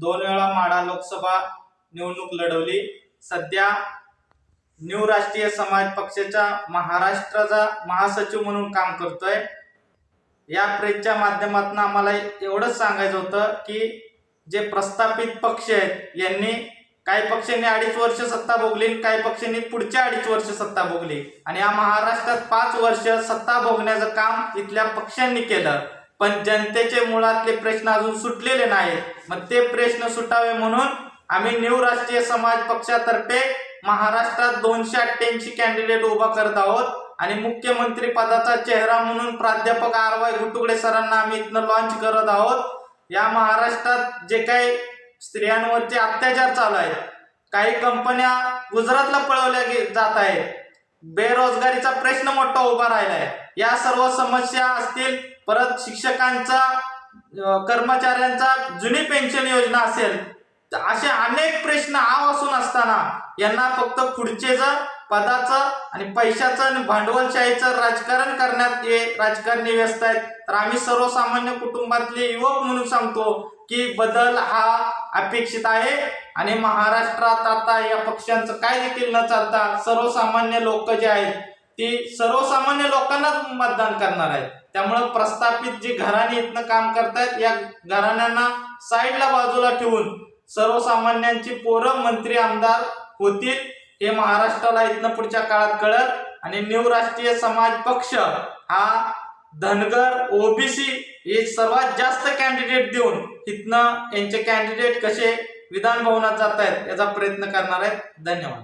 दोन वेळा माढा लोकसभा निवडणूक लढवली. सध्या न्यू राष्ट्रीय समाज पक्षाच्या महाराष्ट्राचा महासचिव म्हणून काम करतोय. या प्रेसच्या माध्यमातून आम्हाला एवढंच सांगायचं होतं की जे प्रस्थापित पक्ष आहेत यांनी काही पक्षांनी अडीच वर्ष सत्ता भोगली आणि काही पक्षांनी पुढच्या अडीच वर्ष सत्ता भोगली. आणि या महाराष्ट्रात पाच वर्ष सत्ता भोगण्याचं काम इथल्या पक्षांनी केलं. पण जनतेचे मुळातले प्रश्न अजून सुटलेले नाहीत. मग ते प्रश्न सुटावे म्हणून आम्ही न्यू राष्ट्रीय समाज पक्षातर्फे महाराष्ट्रात दोनशे अठ्ठ्याऐंशी कॅन्डिडेट उभा करत आहोत. आणि मुख्यमंत्री पदाचा चेहरा म्हणून प्राध्यापक आर वाय घुटुकडे सरांना आम्ही इथनं लॉन्च करत आहोत. या महाराष्ट्रात जे काही स्त्रियांवरचे अत्याचार चालू आहेत काही कंपन्या गुजरातला पळवल्या जात आहेत. बेरोजगारीचा प्रश्न मोठा उभा राहिलाय. या सर्व समस्या असतील परत शिक्षकांचा कर्मचाऱ्यांचा जुनी पेन्शन योजना असेल असे अनेक प्रश्न आव असून असताना यांना फक्त पुढचे जर पदाचं आणि पैशाचं आणि भांडवलशाहीचं राजकारण करण्यात हे राजकारणी व्यस्त आहेत. तर आम्ही सर्वसामान्य कुटुंबातले युवक म्हणून सांगतो की बदल हा अपेक्षित आहे. आणि महाराष्ट्रात आता या पक्षांचं काय देखील न चालता सर्वसामान्य लोक जे आहेत ती सर्वसामान्य लोकांनाच मतदान करणार आहेत. त्यामुळं प्रस्थापित जी घराणी इथनं काम करतायत या घराण्यांना साईडला बाजूला ठेवून सर्वसामान्यांची पोरं मंत्री आमदार होतील. हे महाराष्ट्राला इथनं पुढच्या काळात कळत आणि न्यू राष्ट्रीय समाज पक्ष हा धनगर ओबीसी हे सर्वात जास्त कॅन्डिडेट देऊन इथनं यांचे कॅन्डिडेट कसे विधान भवनात जात आहेत याचा प्रयत्न करणार आहेत. धन्यवाद.